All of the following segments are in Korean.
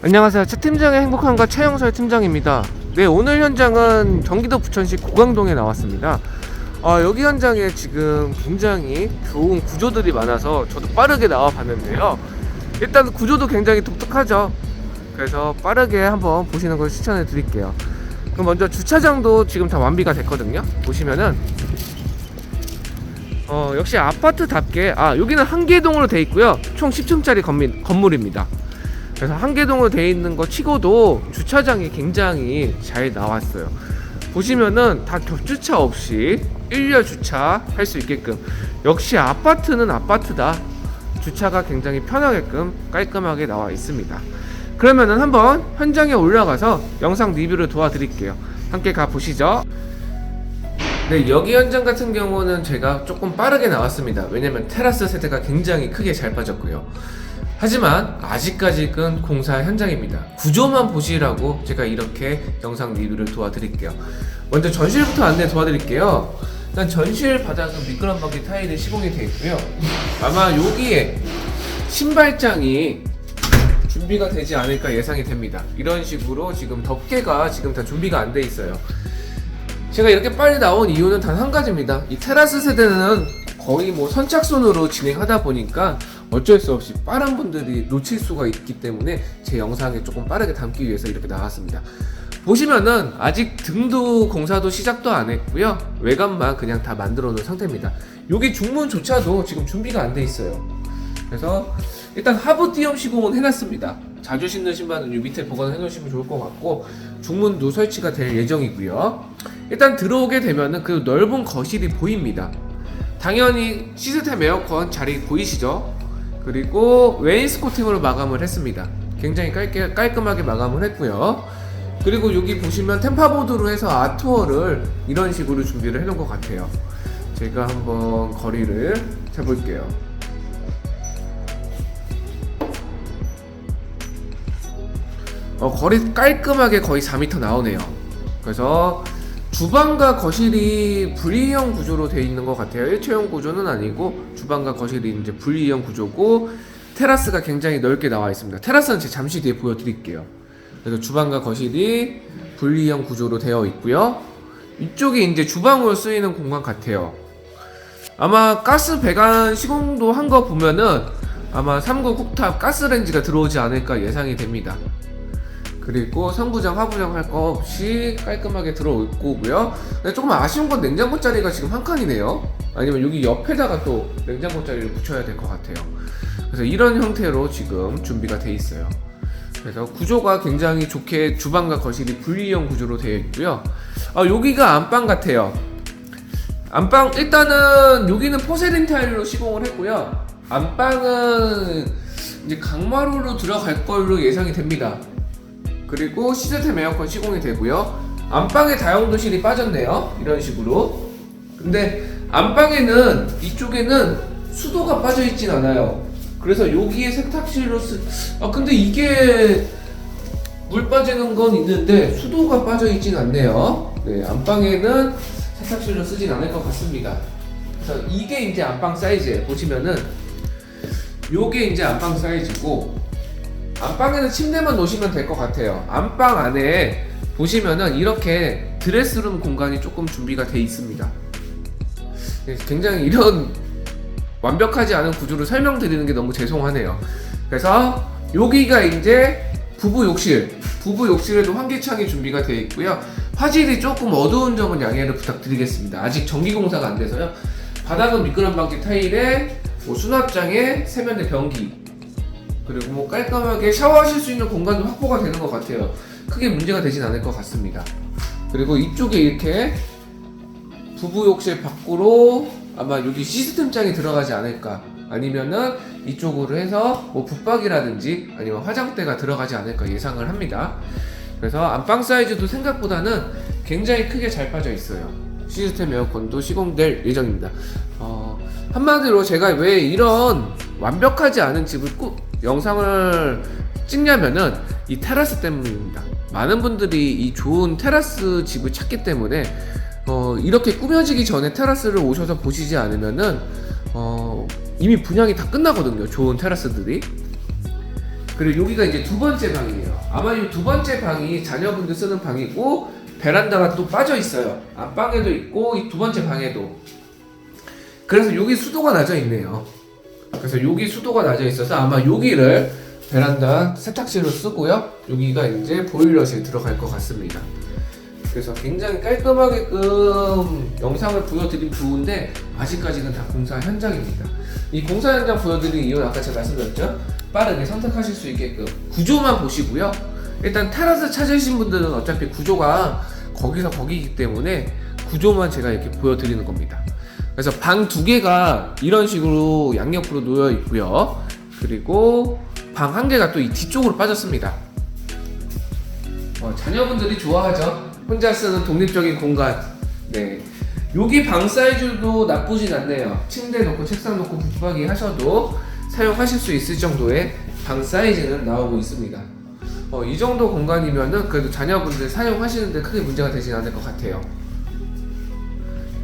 안녕하세요. 최 팀장의 행복한가 최영설 팀장입니다. 네, 오늘 현장은 경기도 부천시 고강동에 나왔습니다. 아, 여기 현장에 지금 굉장히 좋은 구조들이 많아서 저도 빠르게 나와 봤는데요. 일단 구조도 굉장히 독특하죠. 그래서 빠르게 한번 보시는 걸 추천해 드릴게요. 그럼 먼저 주차장도 지금 다 완비가 됐거든요. 보시면은 어, 역시 아파트답게 아, 여기는 한계동으로 돼 있고요. 총 10층짜리 건물, 건물입니다. 그래서 한계동으로 돼 있는 거 치고도 주차장이 굉장히 잘 나왔어요. 보시면은 다 겹주차 없이 일렬 주차 할 수 있게끔 역시 아파트는 아파트다. 주차가 굉장히 편하게끔 깔끔하게 나와 있습니다. 그러면은 한번 현장에 올라가서 영상 리뷰를 도와드릴게요. 함께 가 보시죠. 네, 여기 현장 같은 경우는 제가 조금 빠르게 나왔습니다. 왜냐면 테라스 세대가 굉장히 크게 잘 빠졌고요. 하지만 아직까지는 공사 현장입니다. 구조만 보시라고 제가 이렇게 영상 리뷰를 도와드릴게요. 먼저 전실부터 안내 도와드릴게요. 일단 전실 바닥은 미끄럼박이 타일이 시공이 되어 있고요. 아마 여기에 신발장이 준비가 되지 않을까 예상이 됩니다. 이런 식으로 지금 덮개가 지금 다 준비가 안 돼 있어요. 제가 이렇게 빨리 나온 이유는 단 한 가지입니다. 이 테라스 세대는 거의 뭐 선착순으로 진행하다 보니까 어쩔 수 없이 빠른 분들이 놓칠 수가 있기 때문에 제 영상에 조금 빠르게 담기 위해서 이렇게 나왔습니다. 보시면은 아직 등도 공사도 시작도 안 했고요. 외관만 그냥 다 만들어 놓은 상태입니다. 여기 중문조차도 지금 준비가 안 돼 있어요. 그래서 일단 하부 띄엄 시공은 해놨습니다. 자주 신는 신발은 이 밑에 보관해 놓으시면 좋을 것 같고 중문도 설치가 될 예정이고요. 일단 들어오게 되면은 그 넓은 거실이 보입니다. 당연히 시스템 에어컨 자리 보이시죠? 그리고 웨인스코팅으로 마감을 했습니다. 굉장히 깔게, 깔끔하게 마감을 했고요. 그리고 여기 보시면 템파보드로 해서 아트워를 이런 식으로 준비를 해놓은 것 같아요. 제가 한번 거리를 재볼게요. 어, 거리 깔끔하게 거의 4m 나오네요. 그래서 주방과 거실이 분리형 구조로 되어 있는 것 같아요. 일체형 구조는 아니고 주방과 거실이 이제 분리형 구조고 테라스가 굉장히 넓게 나와 있습니다. 테라스는 제가 잠시 뒤에 보여드릴게요. 그래서 주방과 거실이 분리형 구조로 되어 있고요. 이쪽이 이제 주방으로 쓰이는 공간 같아요. 아마 가스 배관 시공도 한 거 보면은 아마 3구 쿡탑 가스레인지가 들어오지 않을까 예상이 됩니다. 그리고 상부장, 하부장 할 거 없이 깔끔하게 들어올 거고요. 조금 아쉬운 건 냉장고 자리가 지금 한 칸이네요. 아니면 여기 옆에다가 또 냉장고 자리를 붙여야 될 것 같아요. 그래서 이런 형태로 지금 준비가 돼 있어요. 그래서 구조가 굉장히 좋게 주방과 거실이 분리형 구조로 되어 있고요. 아, 여기가 안방 같아요. 안방 일단은 여기는 포세린 타일로 시공을 했고요. 안방은 이제 강마루로 들어갈 걸로 예상이 됩니다. 그리고 시스템 에어컨 시공이 되고요. 안방에 다용도실이 빠졌네요. 이런 식으로. 근데 안방에는 이쪽에는 수도가 빠져 있진 않아요. 그래서 여기에 세탁실로 쓰. 아 근데 이게 물 빠지는 건 있는데 수도가 빠져 있진 않네요. 네, 안방에는 세탁실로 쓰진 않을 것 같습니다. 그래서 이게 이제 안방 사이즈예요. 보시면은 요게 이제 안방 사이즈고 안방에는 침대만 놓으시면 될 것 같아요. 안방 안에 보시면은 이렇게 드레스룸 공간이 조금 준비가 돼 있습니다. 네, 굉장히 이런 완벽하지 않은 구조를 설명드리는 게 너무 죄송하네요. 그래서 여기가 이제 부부 욕실, 부부 욕실에도 환기창이 준비가 되어 있고요. 화질이 조금 어두운 점은 양해를 부탁드리겠습니다. 아직 전기 공사가 안 돼서요. 바닥은 미끄럼 방지 타일에 뭐 수납장에 세면대 변기 그리고 뭐 깔끔하게 샤워하실 수 있는 공간도 확보가 되는 것 같아요. 크게 문제가 되진 않을 것 같습니다. 그리고 이쪽에 이렇게 부부 욕실 밖으로 아마 여기 시스템 장이 들어가지 않을까 아니면은 이쪽으로 해서 뭐 붙박이라든지 아니면 화장대가 들어가지 않을까 예상을 합니다. 그래서 안방 사이즈도 생각보다는 굉장히 크게 잘 빠져 있어요. 시스템 에어컨도 시공될 예정입니다. 어, 한마디로 제가 왜 이런 완벽하지 않은 집을 꼭 영상을 찍냐면은 이 테라스 때문입니다. 많은 분들이 이 좋은 테라스 집을 찾기 때문에 어, 이렇게 꾸며지기 전에 테라스를 오셔서 보시지 않으면은 어, 이미 분양이 다 끝나거든요. 좋은 테라스들이. 그리고 여기가 이제 두 번째 방이에요. 아마 이 두 번째 방이 자녀분들 쓰는 방이고 베란다가 또 빠져 있어요. 안방에도 있고 이 두 번째 방에도. 그래서 여기 수도가 나져 있네요. 그래서 여기 수도가 나져 있어서 아마 여기를 베란다 세탁실로 쓰고요. 여기가 이제 보일러실 들어갈 것 같습니다. 그래서 굉장히 깔끔하게끔 영상을 보여드리면 좋은데 아직까지는 다 공사 현장입니다. 이 공사 현장 보여드리는 이유는 아까 제가 말씀드렸죠? 빠르게 선택하실 수 있게끔 구조만 보시고요. 일단 테라스 찾으신 분들은 어차피 구조가 거기서 거기이기 때문에 구조만 제가 이렇게 보여드리는 겁니다. 그래서 방 두 개가 이런 식으로 양옆으로 놓여 있고요. 그리고 방 한 개가 또 이 뒤쪽으로 빠졌습니다. 어, 자녀분들이 좋아하죠. 혼자 쓰는 독립적인 공간. 네. 여기 방 사이즈도 나쁘진 않네요. 침대 놓고 책상 놓고 붙박이 하셔도 사용하실 수 있을 정도의 방 사이즈는 나오고 있습니다. 어, 이 정도 공간이면은 그래도 자녀분들 사용하시는데 크게 문제가 되진 않을 것 같아요.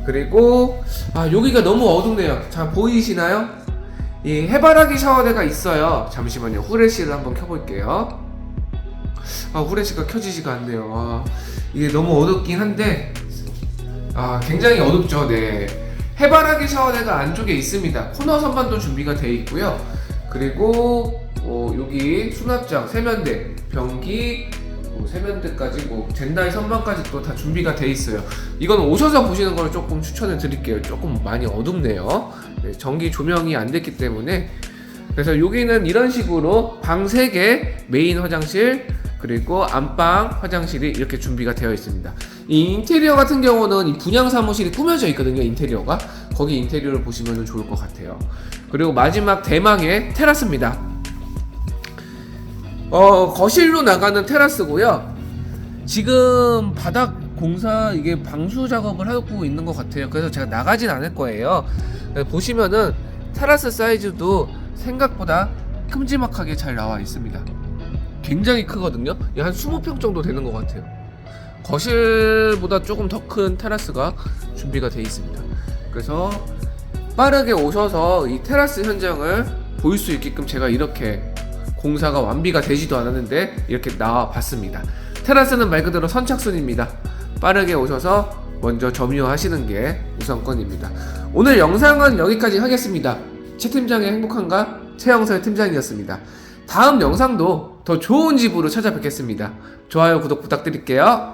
그리고 아 여기가 너무 어둡네요. 자 보이시나요? 이 해바라기 샤워대가 있어요. 잠시만요. 후레쉬를 한번 켜볼게요. 아 후레쉬가 켜지지가 않네요. 아, 이게 너무 어둡긴 한데 아 굉장히 어둡죠. 네. 해바라기 샤워대가 안쪽에 있습니다. 코너 선반도 준비가 되어 있고요. 그리고 어, 여기 수납장, 세면대, 변기, 뭐 세면대까지 뭐 젠다이 선반까지 또 다 준비가 돼 있어요. 이건 오셔서 보시는 걸 조금 추천을 드릴게요. 조금 많이 어둡네요. 네, 전기 조명이 안 됐기 때문에 그래서 여기는 이런 식으로 방 3개, 메인 화장실, 그리고 안방 화장실이 이렇게 준비가 되어 있습니다. 이 인테리어 같은 경우는 이 분양 사무실이 꾸며져 있거든요. 인테리어가 거기 인테리어를 보시면 좋을 것 같아요. 그리고 마지막 대망의 테라스입니다. 어 거실로 나가는 테라스고요. 지금 바닥 공사 이게 방수 작업을 하고 있는 것 같아요. 그래서 제가 나가진 않을 거예요. 네, 보시면은 테라스 사이즈도 생각보다 큼지막하게 잘 나와 있습니다. 굉장히 크거든요. 한 20평 정도 되는 것 같아요. 거실보다 조금 더 큰 테라스가 준비가 되어 있습니다. 그래서 빠르게 오셔서 이 테라스 현장을 볼수 있게끔 제가 이렇게 공사가 완비가 되지도 않았는데 이렇게 나와 봤습니다. 테라스는 말 그대로 선착순입니다. 빠르게 오셔서 먼저 점유하시는 게 우선권입니다. 오늘 영상은 여기까지 하겠습니다. 최 팀장의 행복한가? 최영설 팀장이었습니다. 다음 영상도 더 좋은 집으로 찾아뵙겠습니다. 좋아요, 구독 부탁드릴게요.